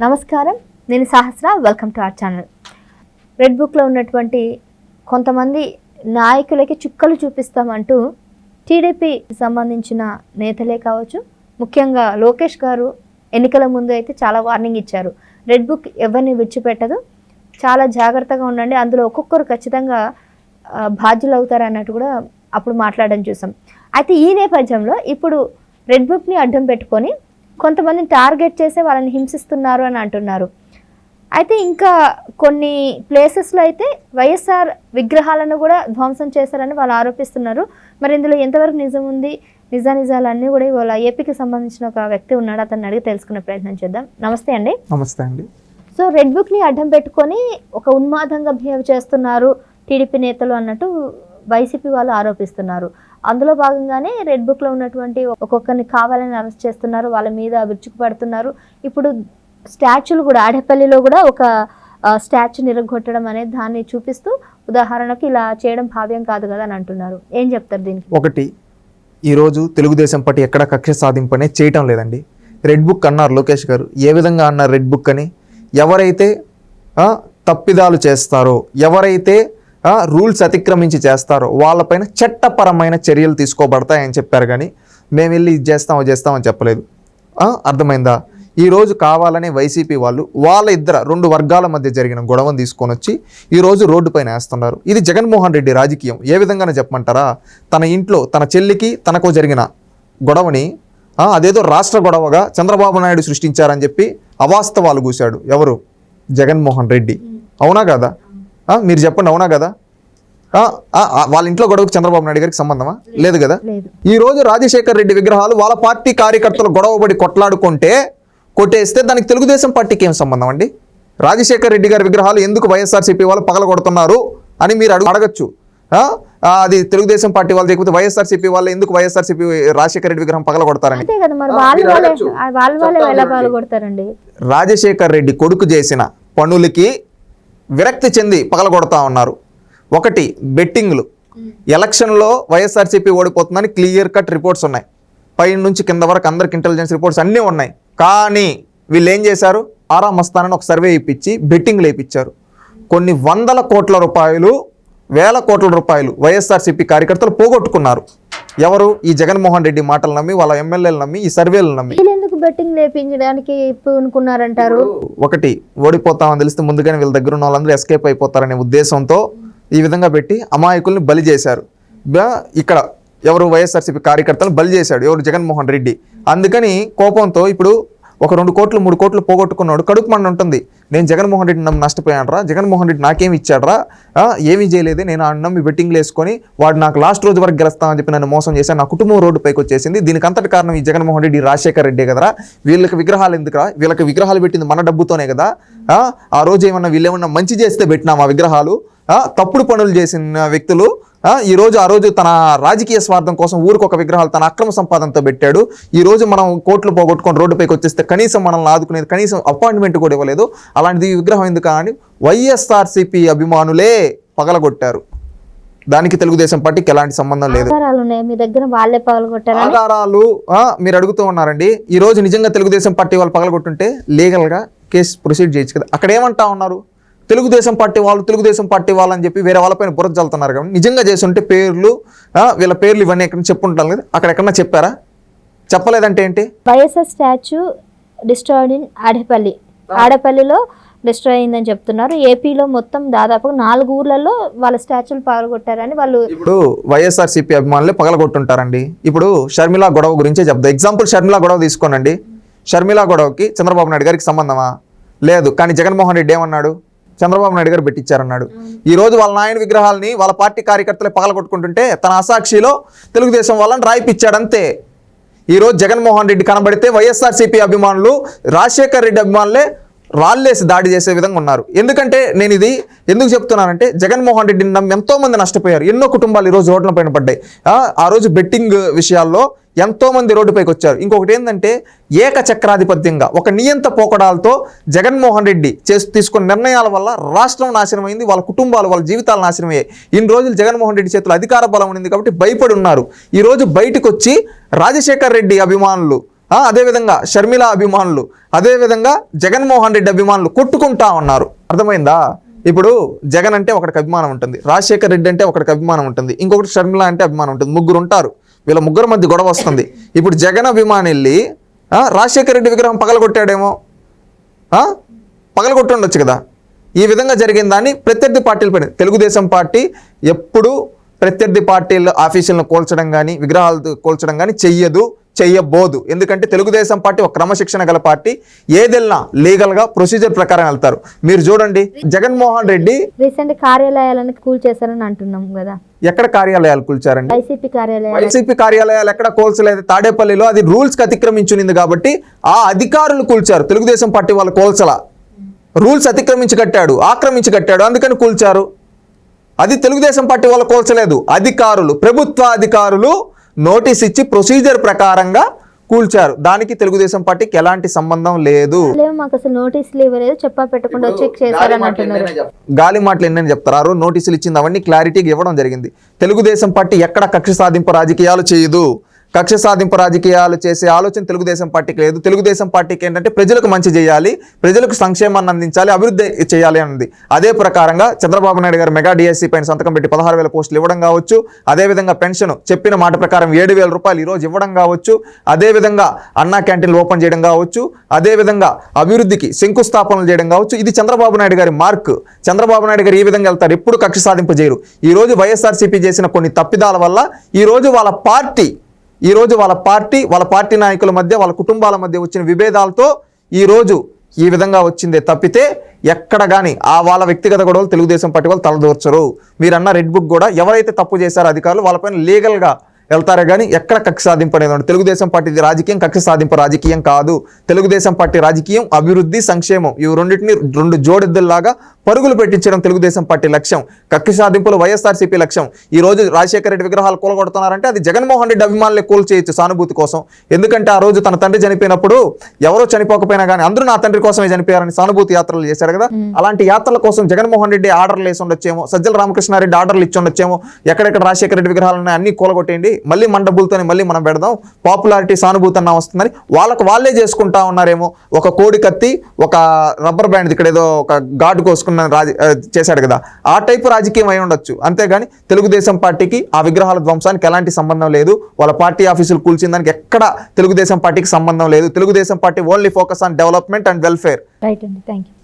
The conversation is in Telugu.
నమస్కారం. నేను Sahasra. Welcome to our channel red బుక్లో ఉన్నటువంటి కొంతమంది నాయకులకి చుక్కలు చూపిస్తామంటూ టీడీపీ సంబంధించిన నేతలే కావచ్చు ముఖ్యంగా లోకేష్ గారు ఎన్నికల ముందు అయితే చాలా వార్నింగ్ ఇచ్చారు. రెడ్ బుక్ ఎవరిని విడిచిపెట్టదు? చాలా జాగ్రత్తగా ఉండండి. అందులో ఒక్కొక్కరు ఖచ్చితంగా బాధ్యులు అవుతారు అన్నట్టు కూడా అప్పుడు మాట్లాడడం చూసాం. అయితే ఈ నేపథ్యంలో ఇప్పుడు రెడ్ బుక్ని అడ్డం పెట్టుకొని కొంతమందిని టార్గెట్ చేసి వాళ్ళని హింసిస్తున్నారు అని అంటున్నారు. అయితే ఇంకా కొన్ని ప్లేసెస్లో అయితే వైఎస్ఆర్ విగ్రహాలను కూడా ధ్వంసం చేశారని వాళ్ళు ఆరోపిస్తున్నారు. మరి ఇందులో ఎంతవరకు నిజం ఉంది? నిజానిజాలన్నీ కూడా ఇవాళ ఏపీకి సంబంధించిన ఒక వ్యక్తి ఉన్నాడు అతన్ని అడిగి తెలుసుకునే ప్రయత్నం చేద్దాం. నమస్తే అండి. నమస్తే అండి. సో రెడ్ బుక్ని అడ్డం పెట్టుకొని ఒక ఉన్మాదంగా బిహేవ్ చేస్తున్నారు టీడీపీ నేతలు అన్నట్టు వైసీపీ వాళ్ళు ఆరోపిస్తున్నారు. అందులో భాగంగానే రెడ్ బుక్లో ఉన్నటువంటి ఒక్కొక్కరిని కావాలని అరెస్ట్ చేస్తున్నారు వాళ్ళ మీద విరుచుకు పడుతున్నారు. ఇప్పుడు స్టాచ్యూలు కూడా ఆడేపల్లిలో కూడా ఒక స్టాచ్యూ నిరగొట్టడం అనేది దాన్ని చూపిస్తూ ఉదాహరణకు ఇలా చేయడం భావ్యం కాదు కదా అని అంటున్నారు. ఏం చెప్తారు దీనికి? ఒకటి ఈరోజు తెలుగుదేశం పార్టీ ఎక్కడ కక్ష సాధింపు అనేది చేయటం లేదండి. రెడ్ బుక్ అన్నారు లోకేష్ గారు. ఏ విధంగా అన్నారు రెడ్ బుక్ అని? ఎవరైతే తప్పిదాలు చేస్తారో ఎవరైతే రూల్స్ అతిక్రమించి చేస్తారో వాళ్ళపైన చట్టపరమైన చర్యలు తీసుకోబడతాయని చెప్పారు కానీ మేము వెళ్ళి ఇది చేస్తాం చేస్తామని చెప్పలేదు. అర్థమైందా? ఈరోజు కావాలని వైసీపీ వాళ్ళు వాళ్ళ ఇద్దరు రెండు వర్గాల మధ్య జరిగిన గొడవను తీసుకొని వచ్చి ఈరోజు రోడ్డు పైన వేస్తున్నారు. ఇది జగన్మోహన్ రెడ్డి రాజకీయం. ఏ విధంగానే చెప్పమంటారా? తన ఇంట్లో తన చెల్లికి తనకు జరిగిన గొడవని అదేదో రాష్ట్ర గొడవగా చంద్రబాబు నాయుడు సృష్టించారని చెప్పి అవాస్తవాలు కూశాడు ఎవరు? జగన్మోహన్ రెడ్డి. అవునా కదా? మీరు చెప్పండి అవునా కదా? వాళ్ళ ఇంట్లో గొడవకు చంద్రబాబు నాయుడు గారికి సంబంధమా? లేదు కదా? ఈ రోజు రాజశేఖర్ రెడ్డి విగ్రహాలు వాళ్ళ పార్టీ కార్యకర్తలు గొడవబడి కొట్లాడుకుంటే కొట్టేస్తే దానికి తెలుగుదేశం పార్టీకి ఏం సంబంధం అండి? రాజశేఖర్ రెడ్డి గారి విగ్రహాలు ఎందుకు వైఎస్ఆర్సీపీ వాళ్ళు పగలగొడుతున్నారు అని మీరు అడుగు అడగచ్చు. అది తెలుగుదేశం పార్టీ వాళ్ళు లేకపోతే వైఎస్ఆర్సీపీ వాళ్ళు ఎందుకు వైఎస్ఆర్సీపీ రాజశేఖర రెడ్డి విగ్రహం పగలగొడతారని? చూడండి. పాల్గొడతారండి రాజశేఖర్ రెడ్డి కొడుకు చేసిన పనులకి విరక్తి చెంది పగలగొడతా ఉన్నారు. ఒకటి బెట్టింగ్లు. ఎలక్షన్లో వైఎస్ఆర్సీపీ ఓడిపోతుందని క్లియర్ కట్ రిపోర్ట్స్ ఉన్నాయి. పై నుంచి కింద వరకు అందరికి ఇంటెలిజెన్స్ రిపోర్ట్స్ అన్నీ ఉన్నాయి. కానీ వీళ్ళు ఏం చేశారు? ఆరా మస్తానని ఒక సర్వే ఇప్పించి బెట్టింగ్లు వేయించారు కొన్ని వందల కోట్ల రూపాయలు వేల కోట్ల రూపాయలు వైఎస్ఆర్సీపీ కార్యకర్తలు పోగొట్టుకున్నారు. ఎవరు? ఈ జగన్మోహన్ రెడ్డి మాటలు నమ్మి వాళ్ళ ఎమ్మెల్యేలు నమ్మి ఈ సర్వేలు నమ్మి. బెట్టింగ్ లేపించడానికి పూనుకున్నారంటారు ఒకటి ఓడిపోతామని తెలిస్తే ముందుగానే వీళ్ళ దగ్గర ఉన్న వాళ్ళందరూ ఎస్కేప్ అయిపోతారనే ఉద్దేశంతో ఈ విధంగా పెట్టి అమాయకుల్ని బలి చేశారు. ఇక్కడ ఎవరు వైఎస్ఆర్సీపీ కార్యకర్తలు బలి చేశాడు ఎవరు జగన్మోహన్ రెడ్డి. అందుకని కోపంతో ఇప్పుడు ఒక రెండు కోట్లు మూడు కోట్లు పోగొట్టుకున్నాడు. కడుపు మండ ఉంటుంది. నేను జగన్మోహన్ రెడ్డి నమ్మి నష్టపోయానరా జగన్మోహన్ రెడ్డి నాకేమి ఇచ్చాడ్రా ఏమీ చేయలేదే. నేను ఆ నమ్మి బెట్టింగ్లు వేసుకొని వాడు నాకు లాస్ట్ రోజు వరకు గెలుస్తామని చెప్పి నన్ను మోసం చేశాను నా కుటుంబం రోడ్డు పైకి వచ్చేసింది. దీనికి అంతటి కారణం ఈ జగన్మోహన్ రెడ్డి రాజశేఖర్ రెడ్డి కదరా? వీళ్ళకి విగ్రహాలు ఎందుకురా వీళ్ళకి విగ్రహాలు పెట్టింది మన డబ్బుతోనే కదా. ఆ, రోజు ఏమన్నా వీళ్ళు ఏమన్నా మంచి చేస్తే పెట్టినాం ఆ విగ్రహాలు? తప్పుడు పనులు చేసిన వ్యక్తులు ఆ, ఈ రోజు ఆ రోజు తన రాజకీయ స్వార్థం కోసం ఊరికి ఒక విగ్రహాలు తన అక్రమ సంపాదనతో పెట్టాడు. ఈ రోజు మనం కోట్లు పోగొట్టుకొని రోడ్డుపైకి వచ్చేస్తే కనీసం మనల్ని ఆదుకునేది కనీసం అపాయింట్మెంట్ కూడా ఇవ్వలేదు. అలాంటిది విగ్రహం ఎందుకు అని వైఎస్ఆర్సీపీ అభిమానులే పగలగొట్టారు. దానికి తెలుగుదేశం పార్టీకి ఎలాంటి సంబంధం లేదు. మీ దగ్గర వాళ్ళే పాల్గొట్టారని ఆధారాలు మీరు అడుగుతూ ఉన్నారండి. ఈ రోజు నిజంగా తెలుగుదేశం పార్టీ వాళ్ళు పగలగొట్టుంటే లీగల్గా కేసు ప్రొసీడ్ చేయొచ్చు కదా. అక్కడ ఏమంటా ఉన్నారు? తెలుగుదేశం పార్టీ వాళ్ళు తెలుగుదేశం పార్టీ వాళ్ళు అని చెప్పి వేరే వాళ్ళపైన బురద చల్లుతున్నారు కాబట్టి నిజంగా చేస్తుంటే పేర్లు వీళ్ళ పేర్లు ఇవన్నీ ఎక్కడ చెప్పుంటాం కదా అక్కడ ఎక్కడన్నా చెప్పారా? చెప్పలేదంటే ఏంటి? YSR statue destroyed in Adapalli. ఆడపల్లిలో destroy అయిందని చెప్తున్నారు. ఏపీలో మొత్తం దాదాపు నాలుగు ఊర్లలో వాళ్ళ స్టాచ్యూలు పాల్గొట్టారని వాళ్ళు ఇప్పుడు వైఎస్ఆర్సీపీ అభిమానులే పగలగొట్టుంటారండి. ఇప్పుడు షర్మిల గొడవ గురించే చెప్తా. ఎగ్జాంపుల్ షర్మిల గొడవ తీసుకోనండి. షర్మిల గొడవకి చంద్రబాబు నాయుడు గారికి సంబంధమా? లేదు. కానీ జగన్మోహన్ రెడ్డి ఏమన్నాడు? చంద్రబాబు నాయుడు గారు పెట్టించారన్నాడు. ఈ రోజు వాళ్ళ నాయన విగ్రహాలని వాళ్ళ పార్టీ కార్యకర్తలే పగలగొట్టుకుంటుంటే తన అసాక్షిలో తెలుగుదేశం వాళ్ళని రాయిపిచ్చాడు ఈరోజు జగన్మోహన్ రెడ్డి కనబడితే వైఎస్ఆర్సీపీ అభిమానులు రాజశేఖర్ రెడ్డి అభిమానులే రాళ్ళేసి దాడి చేసే విధంగా ఉన్నారు. ఎందుకంటే నేను ఇది ఎందుకు చెప్తున్నానంటే జగన్మోహన్ రెడ్డిని నమ్మి ఎంతోమంది నష్టపోయారు. ఎన్నో కుటుంబాలు ఈరోజు రోడ్ల పైన పడ్డాయి. ఆ, రోజు బెట్టింగ్ విషయాల్లో ఎంతోమంది రోడ్డుపైకి వచ్చారు. ఇంకొకటి ఏంటంటే ఏకచక్రాధిపత్యంగా ఒక నియంత పోకడాలతో జగన్మోహన్ రెడ్డి చేసి తీసుకున్న నిర్ణయాల వల్ల రాష్ట్రం నాశనమైంది వాళ్ళ కుటుంబాలు వాళ్ళ జీవితాలు నాశనమయ్యాయి. ఇన్ని రోజులు జగన్మోహన్ రెడ్డి చేతిలో అధికార బలం ఉంది కాబట్టి భయపడి ఉన్నారు. ఈరోజు బయటకు వచ్చి రాజశేఖర్ రెడ్డి అభిమానులు అదేవిధంగా షర్మిల అభిమానులు అదేవిధంగా జగన్మోహన్ రెడ్డి అభిమానులు కొట్టుకుంటా ఉన్నారు. అర్థమైందా? ఇప్పుడు జగన్ అంటే ఒకటికి అభిమానం ఉంటుంది రాజశేఖర్ రెడ్డి అంటే ఒకటికి అభిమానం ఉంటుంది ఇంకొకటి షర్మిల అంటే అభిమానం ఉంటుంది ముగ్గురు ఉంటారు వీళ్ళ ముగ్గురు మధ్య గొడవ వస్తుంది. ఇప్పుడు జగన్ అభిమాని వెళ్ళి రాజశేఖర రాజశేఖర్ రెడ్డి విగ్రహం పగలగొట్టాడేమో. ఆ? పగలగొట్టి ఉండొచ్చు కదా. ఈ విధంగా జరిగిన దాన్ని ప్రత్యర్థి పార్టీలు పైన తెలుగుదేశం పార్టీ ఎప్పుడు ప్రత్యర్థి పార్టీల ఆఫీసులను కోల్చడం కానీ విగ్రహాలు కోల్చడం కానీ చెయ్యదు. చెయ్యబోదు ఎందుకంటే తెలుగుదేశం పార్టీ ఒక క్రమశిక్షణ గల పార్టీ. ఏదెల్లా లీగల్గా ప్రొసీజర్ ప్రకారం వెళ్తారు. మీరు చూడండి జగన్మోహన్ రెడ్డి రీసెంట్ కార్యాలయాలను కూల్ చేశారని అంటున్నాం కదా. ఎక్కడ కార్యాలయాలు కూల్చారండి వైసీపీ కార్యాలయాలు. వైసీపీ కార్యాలయాలు ఎక్కడ కోల్చలేదు? తాడేపల్లిలో అది రూల్స్కి అతిక్రమించునింది కాబట్టి ఆ అధికారులు కూల్చారు. తెలుగుదేశం పార్టీ వాళ్ళు కోల్చల. రూల్స్ అతిక్రమించి కట్టాడు ఆక్రమించి కట్టాడు అందుకని కూల్చారు. అది తెలుగుదేశం పార్టీ వాళ్ళు కోల్చలేదు. అధికారులు ప్రభుత్వ అధికారులు నోటీస్ ఇచ్చి ప్రొసీజర్ ప్రకారంగా కూల్చారు. దానికి తెలుగుదేశం పార్టీకి ఎలాంటి సంబంధం లేదు. లేవు మాకు అసలు నోటీసులు ఇవ్వలేదు. చెప్పా పెట్టకుండా వచ్చి చేశారని అంటున్నారు. గాలి మాటలు ఎన్నని చెప్తారు? నోటీసులు ఇచ్చింది అవన్నీ క్లారిటీగా ఇవ్వడం జరిగింది. తెలుగుదేశం పార్టీ ఎక్కడ కక్ష సాధింపు రాజకీయాలు చేయదు. కక్ష సాధింపు రాజకీయాలు చేసే ఆలోచన తెలుగుదేశం పార్టీకి లేదు. తెలుగుదేశం పార్టీకి ఏంటంటే ప్రజలకు మంచి చేయాలి ప్రజలకు సంక్షేమాన్ని అందించాలి అభివృద్ధి చేయాలి అన్నది. అదే ప్రకారంగా చంద్రబాబు నాయుడు గారు మెగా డిఎస్సీ పైన సంతకం పెట్టి పదహారు వేల పోస్టులు ఇవ్వడం కావచ్చు. అదేవిధంగా పెన్షన్ చెప్పిన మాట ప్రకారం ఏడు వేల రూపాయలు ఈరోజు ఇవ్వడం కావచ్చు. అదేవిధంగా అన్నా క్యాంటీన్లు ఓపెన్ చేయడం కావచ్చు. అదేవిధంగా అభివృద్ధికి శంకుస్థాపనలు చేయడం కావచ్చు. ఇది చంద్రబాబు నాయుడు గారి మార్క్. చంద్రబాబు నాయుడు గారు ఈ విధంగా వెళ్తారు. ఎప్పుడు కక్ష సాధింపు చేయరు. ఈరోజు వైఎస్ఆర్సీపీ చేసిన కొన్ని తప్పిదాల వల్ల ఈరోజు వాళ్ళ పార్టీ ఈ రోజు వాళ్ళ పార్టీ వాళ్ళ పార్టీ నాయకుల మధ్య వాళ్ళ కుటుంబాల మధ్య వచ్చిన విభేదాలతో ఈ రోజు ఈ విధంగా వచ్చిందే తప్పితే ఎక్కడ కానీ ఆ వాళ్ళ వ్యక్తిగత గొడవలు తెలుగుదేశం పార్టీ వాళ్ళు తలదూర్చరు. మీరన్న రెడ్ బుక్ కూడా ఎవరైతే తప్పు చేశారో అధికారులు వాళ్ళపైన లీగల్గా వెళ్తారే కానీ ఎక్కడ కక్ష సాధింపు అనేది తెలుగుదేశం పార్టీ రాజకీయం కక్ష సాధింపు రాజకీయం కాదు. తెలుగుదేశం పార్టీ రాజకీయం అభివృద్ధి సంక్షేమం ఇవి రెండింటిని రెండు జోడెద్దుల్లాగా పరుగులు పెట్టించడం తెలుగుదేశం పార్టీ లక్ష్యం కక్ష సాధింపులు వైఎస్ఆర్సీపీ లక్ష్యం. ఈ రోజు రాజశేఖర రెడ్డి విగ్రహాలు కూలగొడుతున్నారంటే అది జగన్మోహన్ రెడ్డి అభిమానులే కూల్ చేయొచ్చు సానుభూతి కోసం. ఎందుకంటే ఆ రోజు తన తండ్రి చనిపోయినప్పుడు ఎవరో చనిపోకపోయినా కానీ అందరూ నా తండ్రి కోసమే చనిపోయారని సానుభూతి యాత్రలు చేశారు కదా. అలాంటి యాత్రల కోసం జగన్మోహన్ రెడ్డి ఆర్డర్లు వేసి ఉండొచ్చేమో సజ్జల రామకృష్ణారెడ్డి ఆర్డర్లు ఇచ్చి ఉండొచ్చేమో ఎక్కడెక్కడ రాజశేఖర రెడ్డి విగ్రహాలు ఉన్నాయి అన్ని కూలగొట్టేయండి. మళ్ళీ మండబులతోని మళ్ళీ మనం పెడదాం. పాపులారిటీ సానుభూతి అన్న వస్తుందని వాళ్ళకు వాళ్ళే చేసుకుంటా ఉన్నారేమో. ఒక కోడి కత్తి ఒక రబ్బర్ బ్యాండ్ ఇక్కడ ఏదో ఒక ఘాటు కోసుకున్న రాజ చేశాడు కదా. ఆ టైపు రాజకీయం అయి ఉండొచ్చు. అంతేగాని తెలుగుదేశం పార్టీకి ఆ విగ్రహాల ధ్వంసానికి ఎలాంటి సంబంధం లేదు. వాళ్ళ పార్టీ ఆఫీసులు కూల్చిన దానికి ఎక్కడ తెలుగుదేశం పార్టీకి సంబంధం లేదు. Telugu Desam party only focus on development and welfare. Right అండి. Thank you